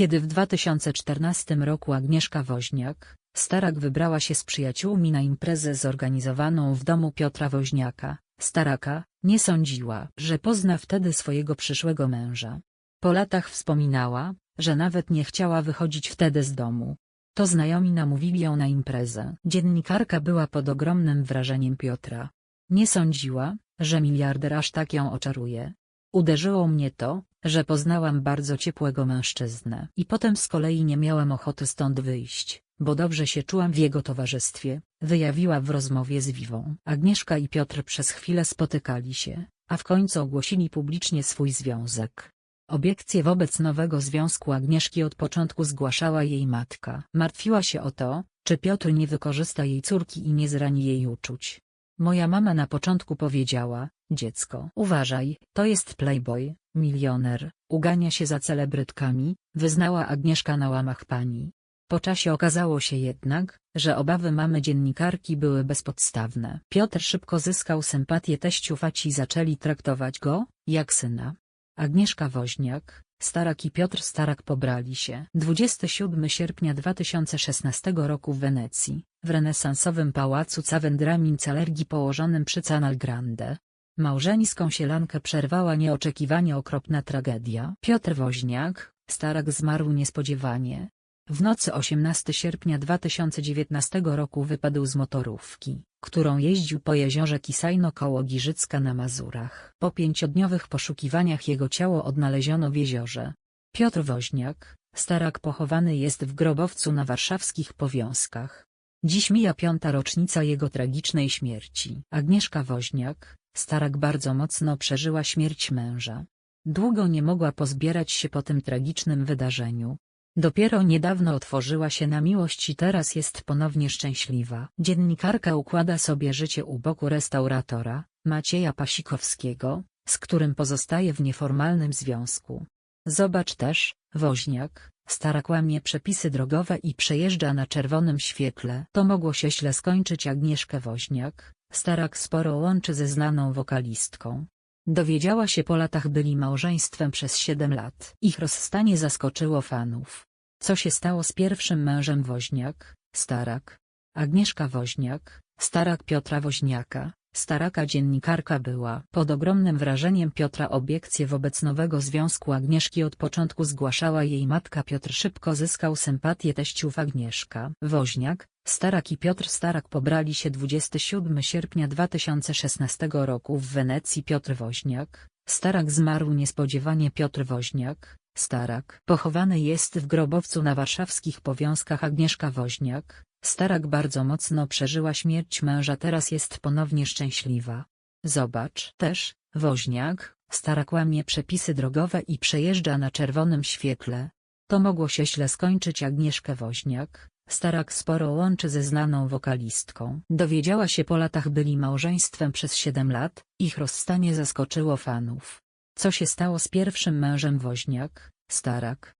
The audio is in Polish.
Kiedy w 2014 roku Agnieszka Woźniak, Starak wybrała się z przyjaciółmi na imprezę zorganizowaną w domu Piotra Woźniaka, Staraka, nie sądziła, że pozna wtedy swojego przyszłego męża. Po latach wspominała, że nawet nie chciała wychodzić wtedy z domu. To znajomi namówili ją na imprezę. Dziennikarka była pod ogromnym wrażeniem Piotra. Nie sądziła, że miliarder aż tak ją oczaruje. Uderzyło mnie to, że poznałam bardzo ciepłego mężczyznę i potem z kolei nie miałam ochoty stąd wyjść, bo dobrze się czułam w jego towarzystwie, wyjawiła w rozmowie z Wiwą. Agnieszka i Piotr przez chwilę spotykali się, a w końcu ogłosili publicznie swój związek. Obiekcje wobec nowego związku Agnieszki od początku zgłaszała jej matka. Martwiła się o to, czy Piotr nie wykorzysta jej córki i nie zrani jej uczuć. Moja mama na początku powiedziała, dziecko, uważaj, to jest playboy, milioner, ugania się za celebrytkami, wyznała Agnieszka na łamach pani. Po czasie okazało się jednak, że obawy mamy dziennikarki były bezpodstawne. Piotr szybko zyskał sympatię teściów a ci zaczęli traktować go, jak syna. Agnieszka Woźniak, Starak i Piotr Starak pobrali się 27 sierpnia 2016 roku w Wenecji, w renesansowym pałacu Cavendramin Calergi położonym przy Canal Grande. Małżeńską sielankę przerwała nieoczekiwanie okropna tragedia. Piotr Woźniak, Starak zmarł niespodziewanie. W nocy 18 sierpnia 2019 roku wypadł z motorówki, którą jeździł po jeziorze Kisajno koło Giżycka na Mazurach. Po pięciodniowych poszukiwaniach jego ciało odnaleziono w jeziorze. Piotr Woźniak, Starak pochowany jest w grobowcu na warszawskich Powiązkach. Dziś mija piąta rocznica jego tragicznej śmierci. Agnieszka Woźniak, Starak bardzo mocno przeżyła śmierć męża. Długo nie mogła pozbierać się po tym tragicznym wydarzeniu. Dopiero niedawno otworzyła się na miłość i teraz jest ponownie szczęśliwa. Dziennikarka układa sobie życie u boku restauratora, Macieja Pasikowskiego, z którym pozostaje w nieformalnym związku. Zobacz też, woźniak, stara kłamie przepisy drogowe i przejeżdża na czerwonym świetle. To mogło się źle skończyć Agnieszkę Woźniak, starak sporo łączy ze znaną wokalistką. Dowiedziała się po latach byli małżeństwem przez 7 lat. Ich rozstanie zaskoczyło fanów. Co się stało z pierwszym mężem Woźniak, Starak? Agnieszka Woźniak, Starak Piotra Woźniaka, Staraka dziennikarka była pod ogromnym wrażeniem Piotra. Obiekcje wobec nowego związku Agnieszki od początku zgłaszała jej matka. Piotr szybko zyskał sympatię teściów Agnieszka. Woźniak, Starak i Piotr Starak pobrali się 27 sierpnia 2016 roku w Wenecji. Piotr Woźniak, Starak zmarł niespodziewanie. Piotr Woźniak, Starak pochowany jest w grobowcu na warszawskich Powiązkach. Agnieszka Woźniak, Starak bardzo mocno przeżyła śmierć męża teraz jest ponownie szczęśliwa. Zobacz też, Woźniak, Starak łamie przepisy drogowe i przejeżdża na czerwonym świetle. To mogło się źle skończyć Agnieszkę Woźniak, Starak sporo łączy ze znaną wokalistką. Dowiedziała się po latach byli małżeństwem przez 7 lat, ich rozstanie zaskoczyło fanów. Co się stało z pierwszym mężem Woźniak, Starak?